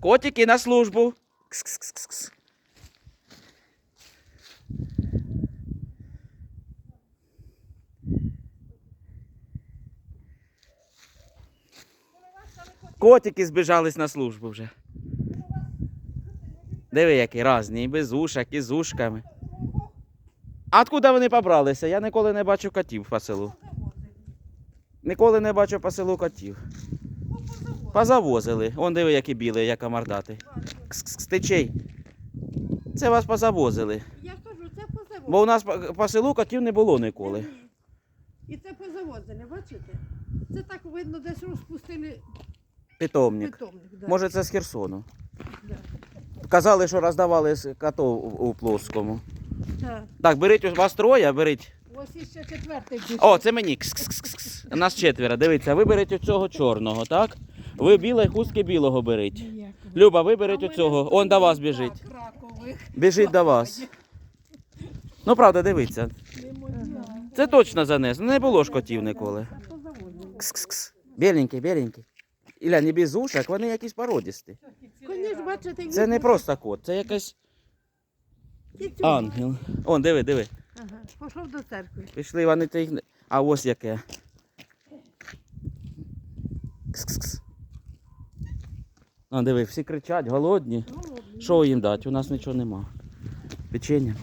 Котики на службу. Котики збіжались на службу вже. Диви, які різні, і без ушок, і з ушками. А откуда вони побралися? Я ніколи не бачу котів по селу. Ніколи не бачу по селу котів. Позавозили. Он диви, які білі, як мордати. Стечей. Це вас позавозили. Я кажу, це позавозили. Бо у нас по, селу котів не було ніколи. І це позавозили, бачите? Це так видно, десь розпустили Питомник. питомник. Да. Може, це з Херсону. Да. Казали, що роздавали котов у, у Плоскому. Так. Так, беріть у вас троє, беріть. Ось іще четвертий. О, це мені. Кс-кс-кс-кс. Нас четверо. Дивіться, ви берете цього чорного, так? Ви біле хустки білого беріть. Люба, ви беріть мене оцього. Он до вас біжить. Біжить до вас. Ну, правда, дивіться. Це точно занес. Не було ж котів ніколи. Кс-кс-кс. Біленький, біленький. Іля, не без ушок, вони якісь породісті. Це не просто кот, це якийсь ангел. Он, диви, диви. Ага. Пішов до церкви. Пішли вони не- А ось яке. Кс-кс-кс. А, диви, всі кричать, голодні. Що їм дати? У нас нічого нема. Печення.